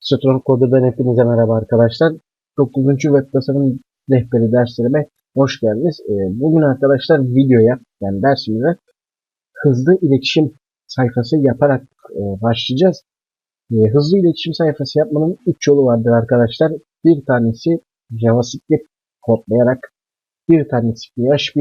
Strong Coder'dan hepinize merhaba arkadaşlar. 9. web tasarım rehberi derslerime hoş geldiniz. Ee, Bugün arkadaşlar videoya yani dersimize hızlı iletişim sayfası yaparak e, başlayacağız. Ee, Hızlı iletişim sayfası yapmanın 3 yolu vardır arkadaşlar. Bir tanesi JavaScript kodlayarak, bir tanesi PHP,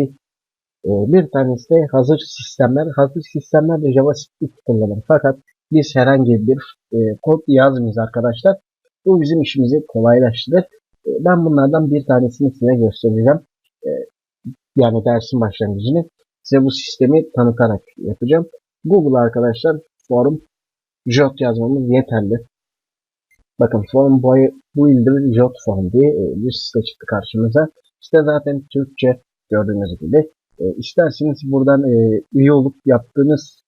e, bir tanesi de hazır sistemler. Hazır sistemler de JavaScript kullanır. Fakat biz herhangi bir e, kod yazmayız arkadaşlar. Bu bizim işimizi kolaylaştırır. E, ben bunlardan bir tanesini size göstereceğim. E, yani dersin başlangıcını size bu sistemi tanıtarak yapacağım. Google arkadaşlar form jot yazmamız yeterli. Bakın form boy builder jot form diye e, bir site çıktı karşımıza. İşte zaten Türkçe gördüğünüz gibi. E, isterseniz buradan e, üye olup yaptığınız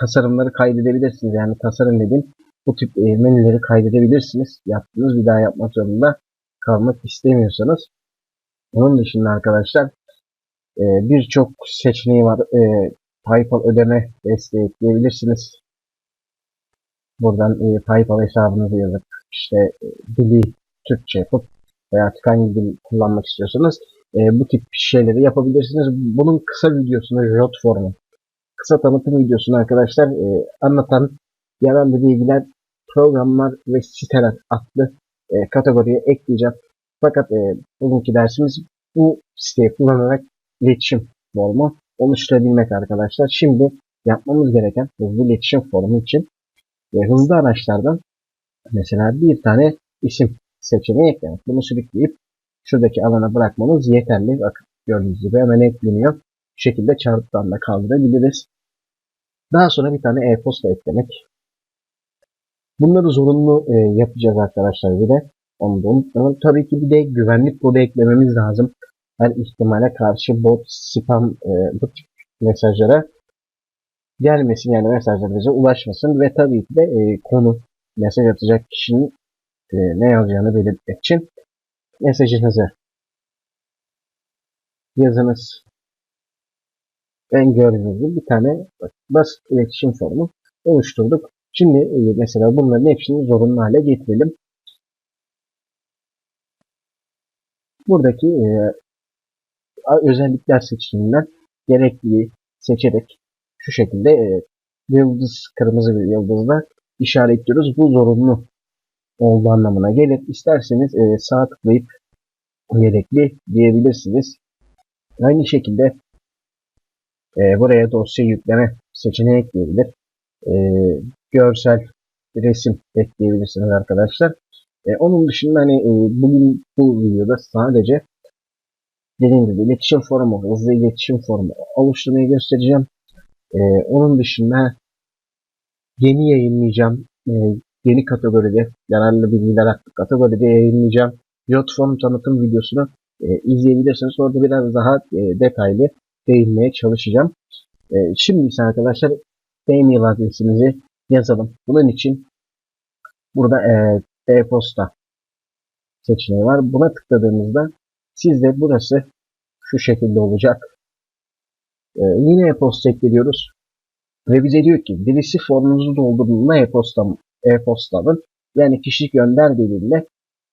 tasarımları kaydedebilirsiniz. Yani tasarım dediğim bu tip e, menüleri kaydedebilirsiniz. Yaptığınız bir daha yapmak zorunda kalmak istemiyorsanız. Onun dışında arkadaşlar e, birçok seçeneği var. E, PayPal ödeme desteği ekleyebilirsiniz. Buradan PayPal hesabınızı yazıp işte dili Türkçe yapıp veya artık hangi dil kullanmak istiyorsanız bu tip şeyleri yapabilirsiniz. Bunun kısa videosunu Jot formu kısa tanıtım videosunu arkadaşlar e, anlatan yararlı bilgiler, programlar ve siteler adlı e, kategoriye ekleyeceğim. Fakat e, bugünkü dersimiz bu siteyi kullanarak iletişim formu oluşturabilmek arkadaşlar. Şimdi yapmamız gereken hızlı iletişim formu için e, hızlı araçlardan mesela bir tane isim seçeneği eklemek. Bunu sürükleyip şuradaki alana bırakmamız yeterli. Bakın gördüğünüz gibi hemen ekleniyor. Şekilde çarpıdan da kaldırabiliriz. Daha sonra bir tane e-posta eklemek. Bunları zorunlu e, yapacağız arkadaşlar bir de. Onu da unutmayalım. Tabii ki bir de güvenlik kodu eklememiz lazım. Her ihtimale karşı bot, spam, e, bu tip mesajlara gelmesin yani mesajlar bize ulaşmasın ve tabii ki de e, konu mesaj atacak kişinin e, ne yazacağını belirtmek için mesajınızı yazınız ben gördüğünüz bir tane basit iletişim formu oluşturduk. Şimdi e, mesela bunların hepsini zorunlu hale getirelim. Buradaki e, özellikler seçiminden gerekliyi seçerek şu şekilde e, yıldız, kırmızı bir yıldızla işaretliyoruz. Bu zorunlu olduğu anlamına gelir. İsterseniz e, sağ tıklayıp gerekli diyebilirsiniz. Aynı şekilde e, buraya dosya yükleme seçeneği ekleyebilir. E, görsel resim ekleyebilirsiniz arkadaşlar. E, onun dışında hani e, bugün bu videoda sadece dediğim gibi iletişim formu, hızlı iletişim formu oluşturmayı göstereceğim. E, onun dışında yeni yayınlayacağım. E, yeni kategoride, yararlı bilgiler hakkında kategoride yayınlayacağım. Jotform tanıtım videosunu e, izleyebilirsiniz. Orada biraz daha e, detaylı değinmeye çalışacağım. E, şimdi ise arkadaşlar e-mail adresimizi yazalım. Bunun için burada e, e-posta seçeneği var. Buna tıkladığımızda sizde burası şu şekilde olacak. E, yine e-posta ekliyoruz. Ve bize diyor ki birisi formunuzu doldurduğunda e-posta e-postanın yani kişi gönder dediğinde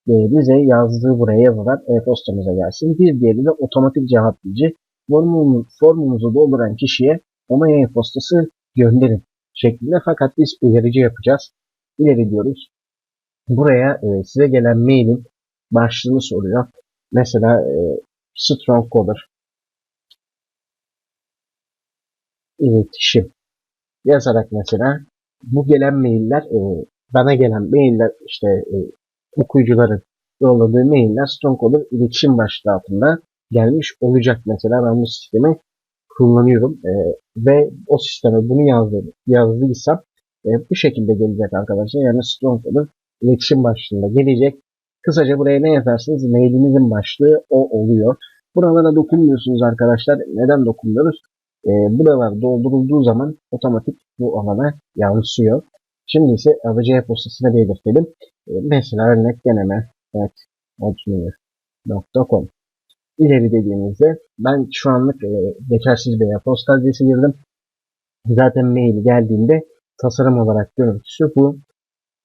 e, bize yazdığı buraya yazılan e-postamıza gelsin. Bir diğeri de otomatik cevaplayıcı formumuzu, formumuzu dolduran kişiye ona e-postası gönderin şeklinde fakat biz uyarıcı yapacağız. İleri diyoruz. Buraya e, size gelen mailin başlığını soruyor. Mesela e, strong coder iletişim yazarak mesela bu gelen mailler e, bana gelen mailler işte e, okuyucuların yolladığı mailler strong coder iletişim başlığı altında gelmiş olacak. Mesela ben bu sistemi kullanıyorum e, ve o sisteme bunu yazdım, yazdıysam e, bu şekilde gelecek arkadaşlar. Yani Strongcoder iletişim başlığında gelecek. Kısaca buraya ne yazarsınız? Mailinizin başlığı o oluyor. Buralara dokunmuyorsunuz arkadaşlar. Neden dokunmuyoruz? E, buralar doldurulduğu zaman otomatik bu alana yansıyor. Şimdi ise alıcı e-postasını belirtelim. E, mesela örnek deneme evet, hotmail.com ileri dediğimizde ben şu anlık e, geçersiz bir e-posta adresi girdim. Zaten mail geldiğinde tasarım olarak görüntüsü bu.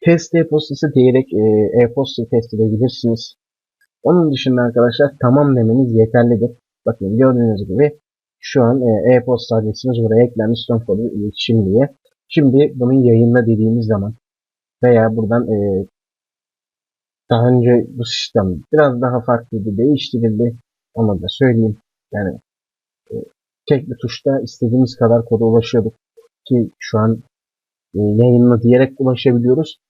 test e-postası diyerek e, e-postayı test edebilirsiniz. Onun dışında arkadaşlar tamam demeniz yeterlidir. Bakın gördüğünüz gibi şu an e, e-posta adresimiz buraya eklenmiş son kodu iletişim diye. Şimdi bunu yayınla dediğimiz zaman veya buradan e, daha önce bu sistem biraz daha farklıydı, değiştirildi. Onu da söyleyeyim. Yani e, tek bir tuşta istediğimiz kadar koda ulaşıyorduk. Ki şu an e, yayınla diyerek ulaşabiliyoruz.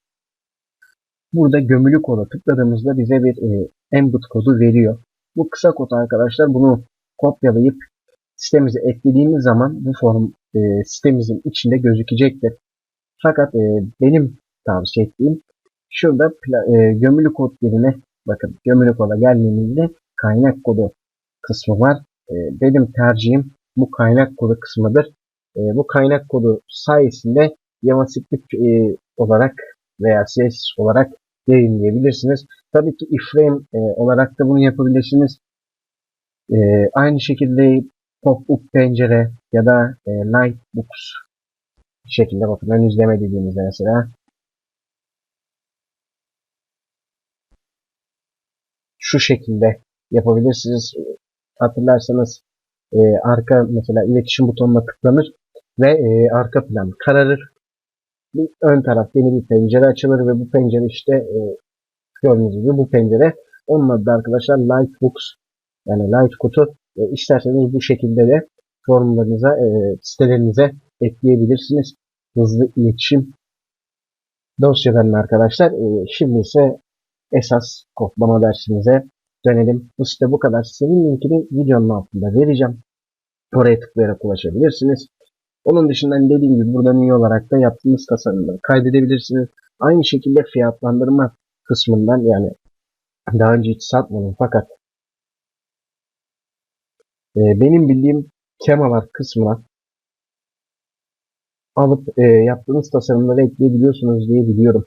Burada gömülü koda tıkladığımızda bize bir e, embed kodu veriyor. Bu kısa kod arkadaşlar bunu kopyalayıp sitemize eklediğimiz zaman bu form e, sitemizin içinde gözükecektir. Fakat e, benim tavsiye ettiğim şurada e, gömülü kod yerine bakın gömülü koda geldiğimizde kaynak kodu kısmı var. E, benim tercihim bu kaynak kodu kısmıdır. E, bu kaynak kodu sayesinde JavaScript e, olarak veya CSS olarak yayınlayabilirsiniz. Tabii ki iframe e, olarak da bunu yapabilirsiniz. E, aynı şekilde pop-up pencere ya da e, Lightbooks şekilde bakın ön izleme dediğimizde mesela şu şekilde yapabilirsiniz. Hatırlarsanız e, arka mesela iletişim butonuna tıklanır ve e, arka plan kararır. Bir ön taraf yeni bir pencere açılır ve bu pencere işte e, gördüğünüz gibi bu pencere. Onun adı da arkadaşlar Lightbooks yani Light kutu. E, isterseniz bu şekilde de formlarınıza, e, sitelerinize ekleyebilirsiniz. Hızlı iletişim dosyalarını arkadaşlar. E, şimdi ise esas kodlama dersimize dönelim. Site bu kadar. Sitenin linkini videonun altında vereceğim. Oraya tıklayarak ulaşabilirsiniz. Onun dışında dediğim gibi burada üye olarak da yaptığınız tasarımları kaydedebilirsiniz. Aynı şekilde fiyatlandırma kısmından yani daha önce hiç satmadım fakat e, benim bildiğim temalar kısmına alıp e, yaptığınız tasarımları ekleyebiliyorsunuz diye biliyorum.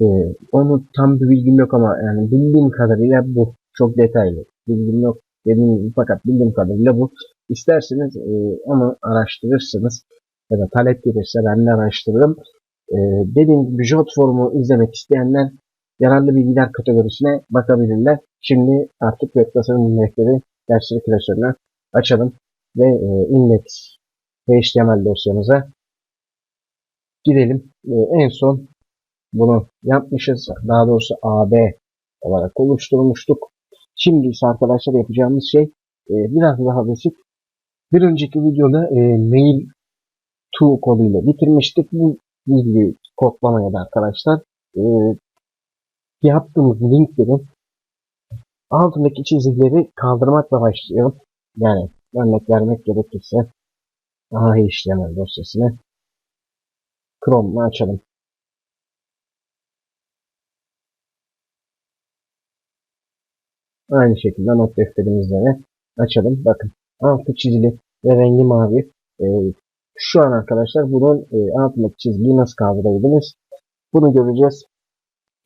E, onu tam bir bilgim yok ama yani bildiğim kadarıyla bu. Çok detaylı. Bilgim yok dediğim gibi fakat bildiğim kadarıyla bu. İsterseniz e, onu araştırırsınız ya da talep gelirse ben de araştırırım. E, dediğim gibi Jot forumu izlemek isteyenler yararlı bilgiler kategorisine bakabilirler. Şimdi artık web tasarım rehberi dersleri klasörünü açalım ve e, index HTML dosyamıza girelim. E, en son bunu yapmışız. Daha doğrusu AB olarak oluşturmuştuk. Şimdi ise arkadaşlar yapacağımız şey e, biraz daha basit. Bir önceki videoda e, mail to koduyla bitirmiştik. Bu videoyu kodlamaya da arkadaşlar e, yaptığımız linklerin altındaki çizgileri kaldırmakla başlayalım. Yani örnek vermek gerekirse aha HTML dosyasını Chrome'la açalım. Aynı şekilde not defterimizde de açalım. Bakın altı çizili ve rengi mavi. Ee, şu an arkadaşlar bunun e, altındaki çizgiyi nasıl kaldırabiliriz? Bunu göreceğiz.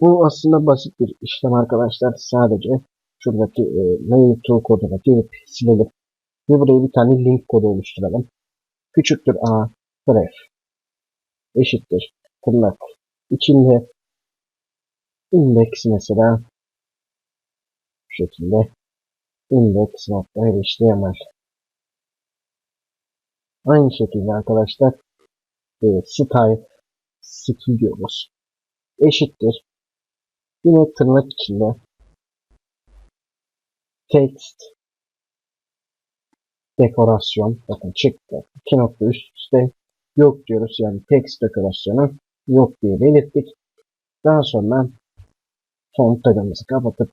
Bu aslında basit bir işlem arkadaşlar. Sadece şuradaki e, mail to koduna gelip silelim. Ve buraya bir tane link kodu oluşturalım. Küçüktür a ref eşittir tırnak içinde index mesela şekilde index nokta html aynı şekilde arkadaşlar e, style studios eşittir yine tırnak içinde text dekorasyon bakın çıktı. iki nokta üst üste yok diyoruz. Yani text dekorasyonu yok diye belirttik. Daha sonra font tagımızı kapatıp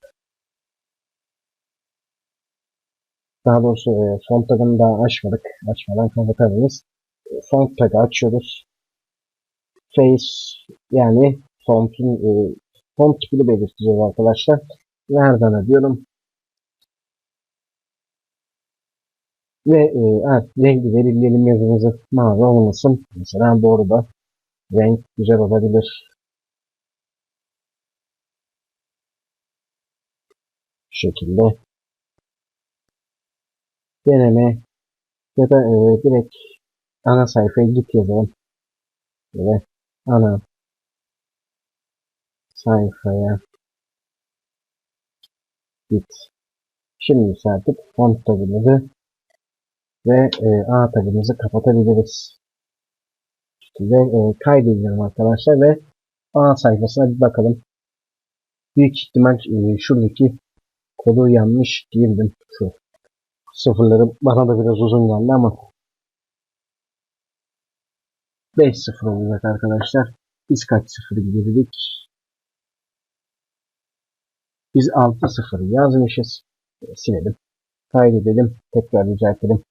daha doğrusu e, font tagını daha açmadık. Açmadan kapatabiliriz. E, font tagı açıyoruz. Face yani fontun e, font tipini belirteceğiz arkadaşlar. Nereden diyorum? Ve e, evet, rengi belirleyelim yazımızı mavi olmasın. Mesela doğruda renk güzel olabilir. Şu şekilde. Deneme ya da e, direkt ana sayfaya git yazalım. Böyle ana sayfaya git. Şimdi ise artık font tagımızı ve e, A tagımızı kapatabiliriz. Ve e, kaydediyorum arkadaşlar ve A sayfasına bir bakalım. Büyük ihtimal e, şuradaki kodu yanlış girdim. Şu sıfırları bana da biraz uzun geldi ama 5-0 olacak arkadaşlar. Biz kaç sıfır girdik? Biz 6-0 yazmışız. Silelim. Kaydedelim. Tekrar düzeltelim.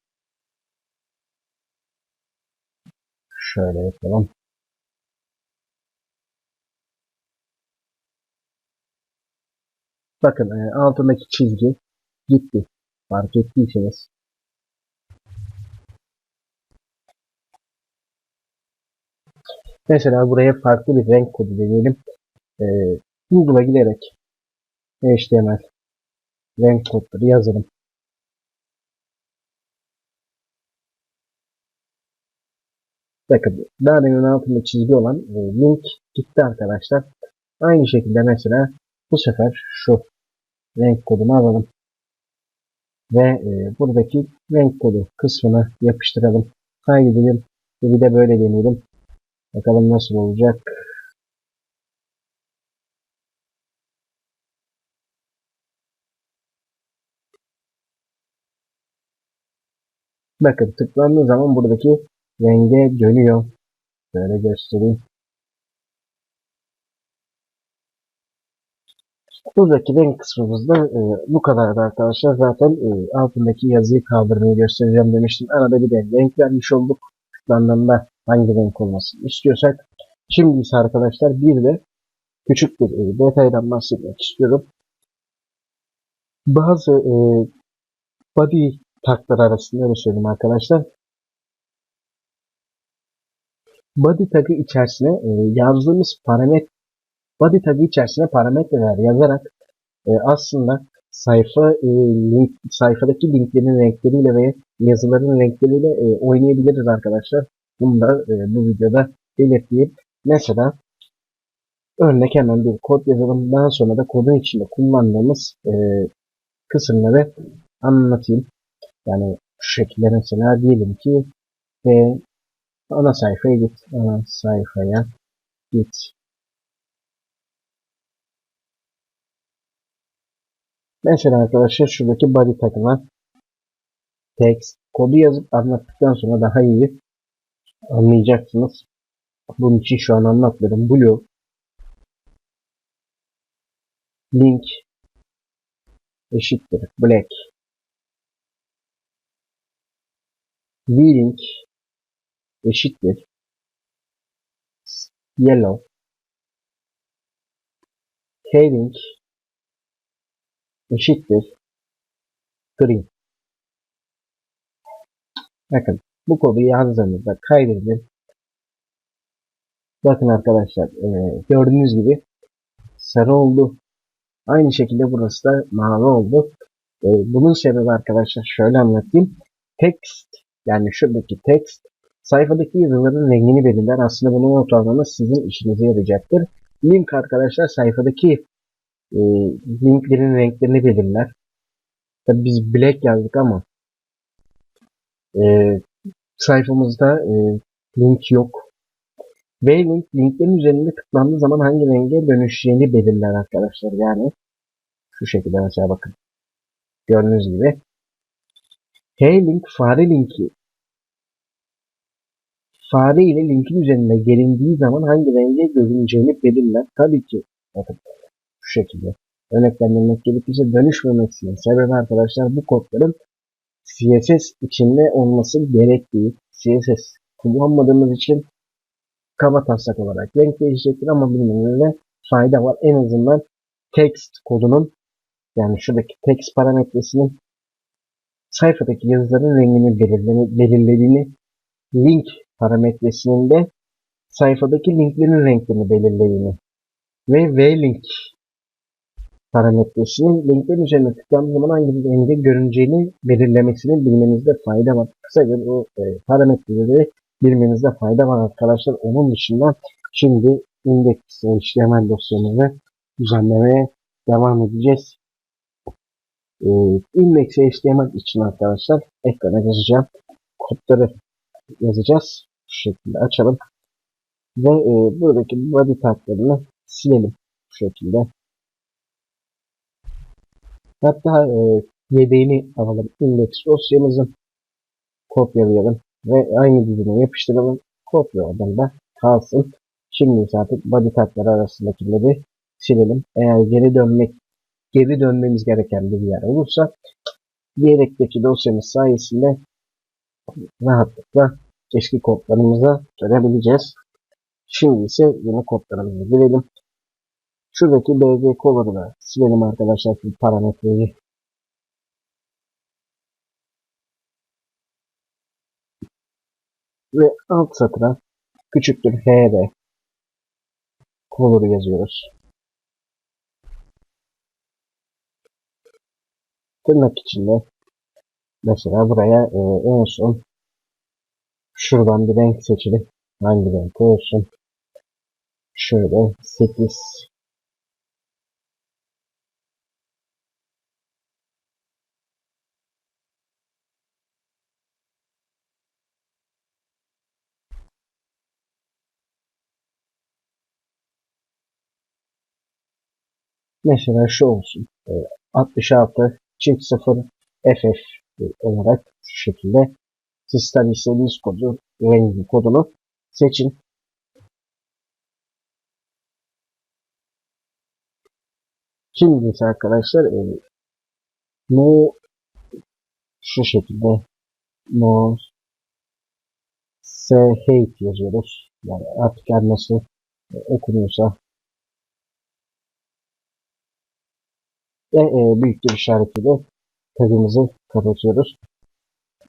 Şöyle yapalım. Bakın e, altındaki çizgi gitti. Fark ettiyseniz. Mesela buraya farklı bir renk kodu deneyelim. E, Google'a giderek HTML renk kodları yazalım. Bakın daha demin altında çizgi olan e, link gitti arkadaşlar. Aynı şekilde mesela bu sefer şu renk kodunu alalım. Ve e, buradaki renk kodu kısmına yapıştıralım. Kaydedelim. Ve bir de böyle deneyelim. Bakalım nasıl olacak. Bakın tıklandığı zaman buradaki renge dönüyor. Böyle göstereyim. Buradaki renk kısmımızda e, bu kadardı arkadaşlar. Zaten e, altındaki yazıyı kaldırmayı göstereceğim demiştim. Arada bir de renk vermiş olduk. Tıklandığında hangi renk olmasını istiyorsak. Şimdi ise arkadaşlar bir de küçük bir e, detaydan bahsetmek istiyorum. Bazı e, body taglar arasında öyle söyleyeyim arkadaşlar. Body tagı içerisine e, yazdığımız parametre body tagı içerisine parametreler yazarak e, aslında sayfa e, link sayfadaki linklerin renkleriyle ve yazıların renkleriyle e, oynayabiliriz arkadaşlar. Bunu da e, bu videoda belirteyim. Mesela örnek hemen bir kod yazalım. Daha sonra da kodun içinde kullandığımız e, kısımları anlatayım. Yani şu şekilde mesela diyelim ki e, ana sayfaya git. Ana sayfaya git. Mesela arkadaşlar şuradaki body tagına text kodu yazıp anlattıktan sonra daha iyi anlayacaksınız. Bunun için şu an anlatmadım. Blue link eşittir black v-link eşittir yellow k-link eşittir green. Bakın bu kodu yazdığımızda kaydedin. Bakın arkadaşlar e, gördüğünüz gibi sarı oldu. Aynı şekilde burası da mavi oldu. E, bunun sebebi arkadaşlar şöyle anlatayım. Text yani şuradaki text sayfadaki yazıların rengini belirler. Aslında bunu not almanız sizin işinize yarayacaktır. Link arkadaşlar sayfadaki e, linklerin renklerini belirler. Tabi biz black yazdık ama e, sayfamızda e, link yok. Ve link, linklerin üzerinde tıklandığı zaman hangi renge dönüşeceğini belirler arkadaşlar. Yani şu şekilde mesela bakın. Gördüğünüz gibi. H-link fare linki fare ile linkin üzerinde gelindiği zaman hangi renge görüneceğini belirler. Tabii ki bakın şu şekilde örneklendirmek gerekirse dönüşmemesinin sebebi arkadaşlar bu kodların CSS içinde olması gerektiği CSS kullanmadığımız için kaba taslak olarak renk değişecektir ama bilmemede fayda var. En azından text kodunun yani şuradaki text parametresinin sayfadaki yazıların rengini belirlediğini link parametresinin de sayfadaki linklerin renklerini belirlediğini ve v-link parametresinin linklerin üzerine tıklandığı zaman hangi renge görüneceğini belirlemesini bilmenizde fayda var. Kısaca bu e, parametreleri bilmenizde fayda var arkadaşlar. Onun dışında Şimdi indeks HTML dosyamızı düzenlemeye devam edeceğiz. Ee, index HTML için arkadaşlar ekrana yazacağım. Kodları yazacağız. Şu şekilde açalım. Ve e, buradaki body taglarını silelim. Şu şekilde. Hatta e, yedeğini alalım. Index dosyamızın kopyalayalım ve aynı dizine yapıştıralım. Kopya oradan da kalsın. Şimdi ise artık body tagları arasındakileri silelim. Eğer geri dönmek geri dönmemiz gereken bir yer olursa diğerekteki dosyamız sayesinde rahatlıkla eski kodlarımıza dönebileceğiz. Şimdi ise yeni kodlarımıza girelim. Şuradaki BG color'ı da silelim arkadaşlar şu parametreyi. Ve alt satıra küçüktür hr color'ı yazıyoruz. Tırnak içinde mesela buraya e, en son şuradan bir renk seçelim. Hangi renk olsun? Şöyle 8 Mesela şu olsun. E, 66 çift 0 FF olarak şu şekilde sistem istediğiniz kodu rengi kodunu seçin. Şimdi ise arkadaşlar e, no şu şekilde no s hate yazıyoruz. Yani artık her nasıl e, okunuyorsa ve e, büyüktür işaretiyle tagımızı kapatıyoruz.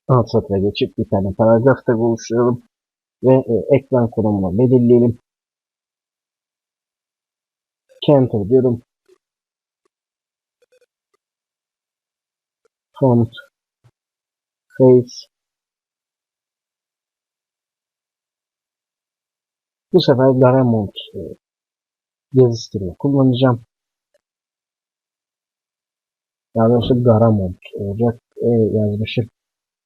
Alt satıra geçip bir tane paragraf tag oluşturalım ve e, ekran konumunu belirleyelim. Enter diyorum. Font Face Bu sefer Garamond e, yazı stilini kullanacağım. Doğrusu Garamond olacak. E yazmışım.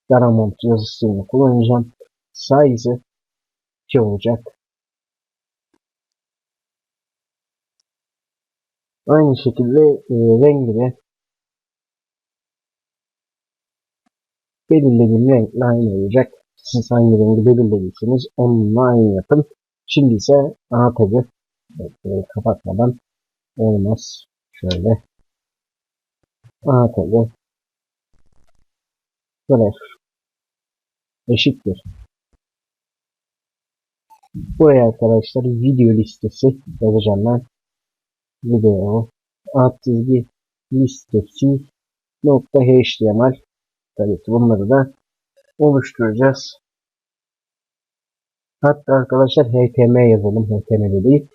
Garamond yazı kullanacağım. Size 2 olacak. Aynı şekilde e, rengi de belirlediğim renkle aynı olacak. Siz hangi rengi belirlediyseniz onunla aynı yapın. Şimdi ise ana tagı e, kapatmadan olmaz. Şöyle ana tagı graf eşittir. Buraya arkadaşlar video listesi yazacağım ben. Video alt çizgi listesi nokta html tabii ki bunları da oluşturacağız. Hatta arkadaşlar html yazalım. html değil.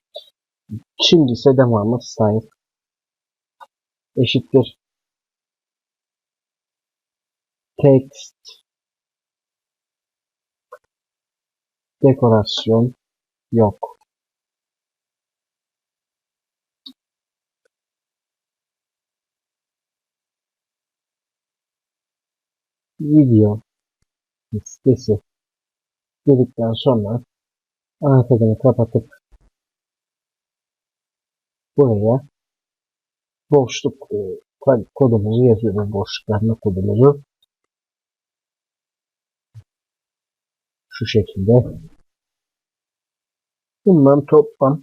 Şimdi ise devamı style eşittir text dekorasyon yok. Video listesi dedikten sonra ana tagını kapatıp buraya boşluk e, kodumuzu yazıyoruz. Boşluklarına kodumuzu şu şekilde. Bundan toplam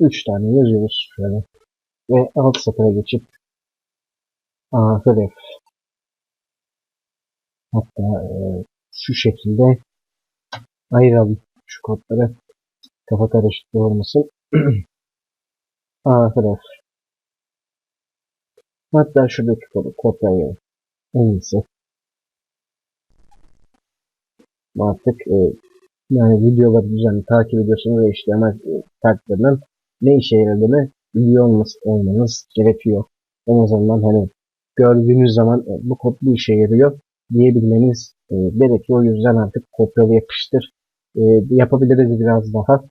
3 tane yazıyoruz şöyle. Ve alt satıra geçip href hatta e, şu şekilde ayıralım şu kodları. Kafa karışıklığı olmasın. Href hatta şuradaki kodu kopyalayalım en iyisi artık e, yani videoları düzenli takip ediyorsunuz ve işleme e, takiplerinin ne işe yaradığını biliyor olmanız gerekiyor. En azından hani gördüğünüz zaman e, bu kod bu işe yarıyor diyebilmeniz e, gerekiyor. O yüzden artık kopyala yapıştır e, yapabiliriz biraz daha.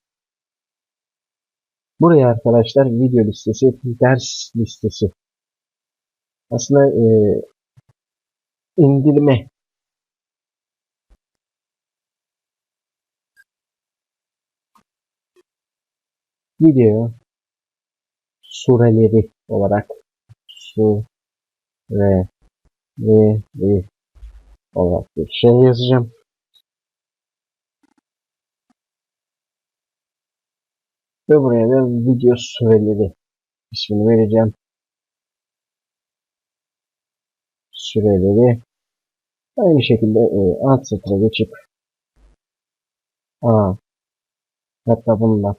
Buraya arkadaşlar video listesi, ders listesi. Aslında e, indirme video sureleri olarak sureleri olarak bir şey yazacağım. Ve buraya da video süreleri ismini vereceğim. Süreleri aynı şekilde e, alt satıra geçip A hatta bununla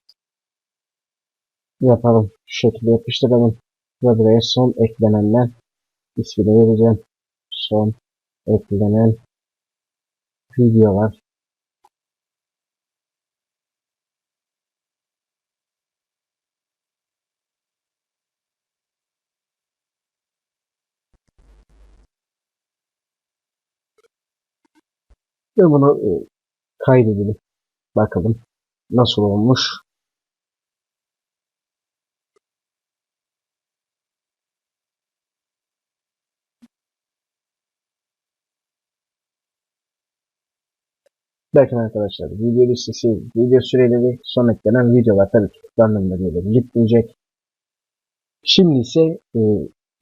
yapalım. Şu şekilde yapıştıralım. Ve buraya son eklenenler ismini vereceğim. Son eklenen videolar. Ve bunu e, kaydedelim. Bakalım nasıl olmuş. Bakın arkadaşlar video listesi, video süreleri, son eklenen videolar tabii ki böyle gitmeyecek. Şimdi ise e,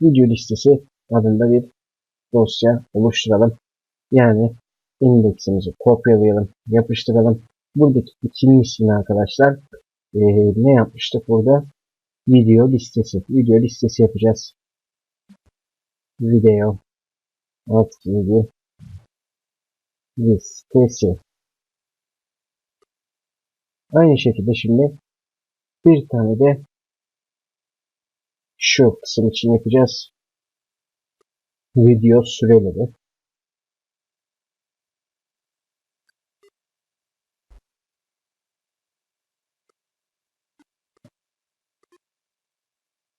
video listesi adında bir dosya oluşturalım. Yani indeksimizi kopyalayalım, yapıştıralım. Buradaki ikinin ismini arkadaşlar e, ne yapmıştık burada? Video listesi. Video listesi yapacağız. Video alt video listesi. Aynı şekilde şimdi bir tane de şu kısım için yapacağız. Video süreleri.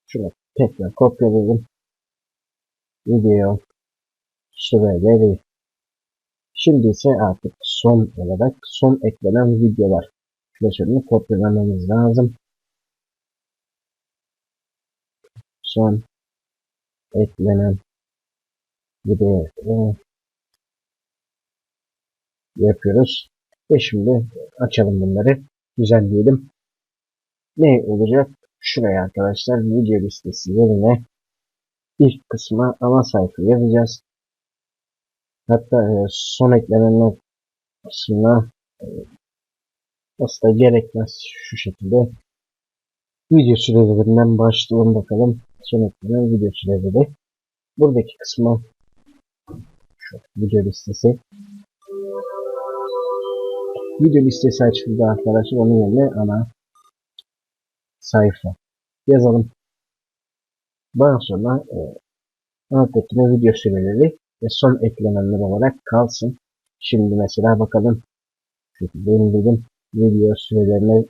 Şunu tekrar kopyalayalım. Video süreleri. Şimdi ise artık son olarak son eklenen videolar flaşörünü kopyalamamız lazım. Son eklenen video yapıyoruz. Ve şimdi açalım bunları. Düzenleyelim. Ne olacak? Şuraya arkadaşlar video listesi yerine ilk kısma ana sayfa yazacağız. Hatta e, son eklenenler kısmına e, aslında gerekmez şu şekilde. Video sürelerinden başlayalım bakalım. Son eklenen video süreleri. Buradaki kısma şu video listesi. Video listesi açıldı arkadaşlar. Onun yerine ana sayfa yazalım. Daha sonra e, alttakine video süreleri ve son eklenenler olarak kalsın. Şimdi mesela bakalım. Şekilde indirdim video sürelerine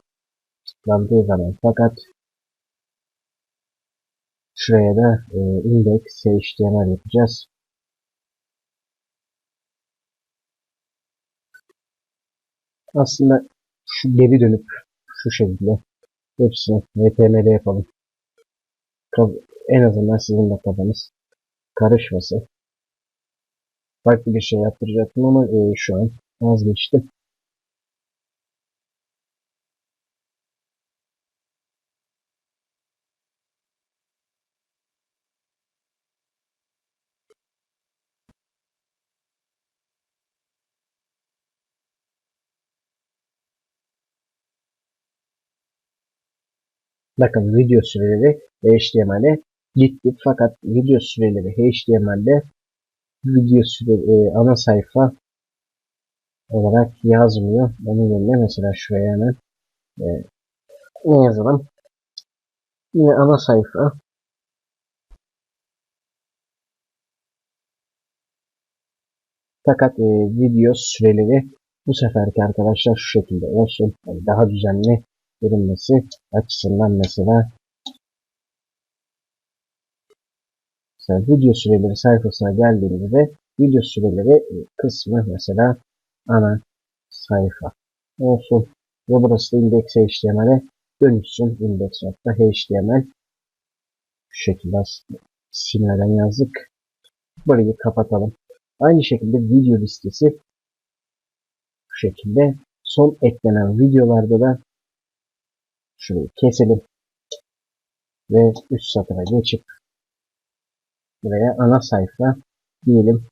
tıklandığı zaman fakat şuraya da e, index html yapacağız. Aslında şu geri dönüp şu şekilde hepsini html yapalım. En azından sizin de kafanız karışması. Farklı bir şey yaptıracaktım ama e, şu an vazgeçtim. Bakın video süreleri HTML'e gitti. Fakat video süreleri HTML'de video süre e, ana sayfa olarak yazmıyor. Onun yerine mesela şuraya hemen e, ne yazalım? Yine ana sayfa Fakat e, video süreleri bu seferki arkadaşlar şu şekilde olsun. Yani daha düzenli görünmesi açısından mesela mesela video süreleri sayfasına geldiğimizde video süreleri kısmı mesela ana sayfa olsun ve burası da index HTML'e dönüşsün index.html şu şekilde silmeden yazdık. Burayı kapatalım. Aynı şekilde video listesi bu şekilde son eklenen videolarda da şurayı keselim ve üst satıra geçip buraya ana sayfa diyelim.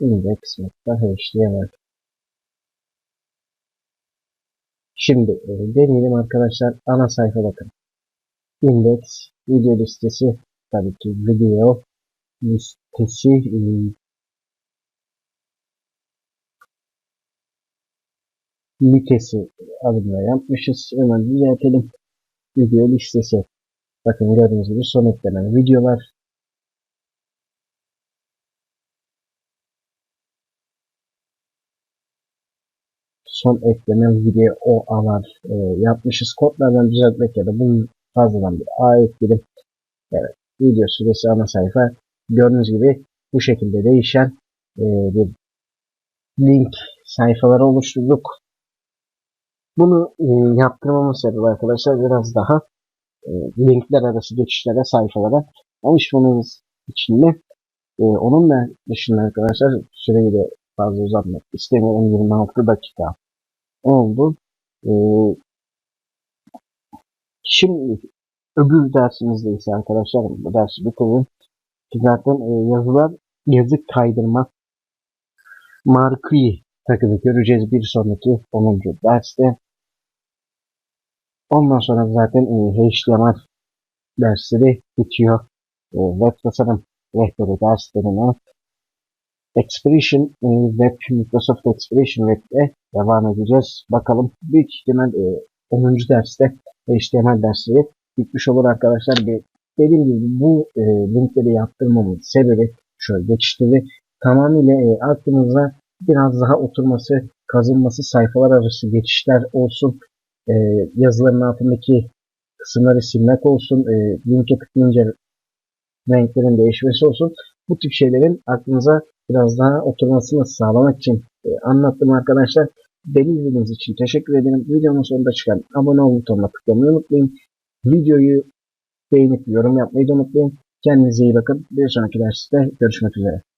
index.html Şimdi e, deneyelim arkadaşlar. Ana sayfa bakın. Index video listesi tabii ki video listesi litesi adında yapmışız. Hemen düzeltelim. Video listesi. Bakın gördüğünüz gibi son eklenen videolar. Son eklenen video o alar e, yapmışız. Kodlardan düzeltmek ya da bunun fazladan bir A ekledim. Evet. Video süresi ana sayfa. Gördüğünüz gibi bu şekilde değişen e, bir link sayfaları oluşturduk. Bunu e, yaptırmamın sebebi arkadaşlar biraz daha e, linkler arası geçişlere, sayfalara alışmanız için de e, onun da dışında arkadaşlar süreyi de fazla uzatmak istemiyorum. 26 dakika oldu. E, şimdi öbür dersimizde ise arkadaşlar bu dersi bitirelim. Zaten e, yazılar yazı kaydırma markayı takımı göreceğiz bir sonraki 10. derste. Ondan sonra zaten e, HTML dersleri bitiyor. E, web tasarım rehberi derslerine Expression e, Web, Microsoft Expression Web'de devam edeceğiz. Bakalım büyük ihtimal e, 10. derste HTML dersleri bitmiş olur arkadaşlar. Dediğim gibi bu e, linkleri yaptırmamın sebebi şöyle geçişleri tamamıyla aklınıza biraz daha oturması, kazınması, sayfalar arası geçişler olsun. E, yazıların altındaki kısımları silmek olsun. E, linke tıklayınca renklerin değişmesi olsun. Bu tip şeylerin aklınıza biraz daha oturmasını sağlamak için e, anlattım arkadaşlar. Beni izlediğiniz için teşekkür ederim. Videonun sonunda çıkan abone ol butonuna tıklamayı unutmayın. Videoyu beğenip yorum yapmayı da unutmayın. Kendinize iyi bakın. Bir sonraki derste görüşmek üzere.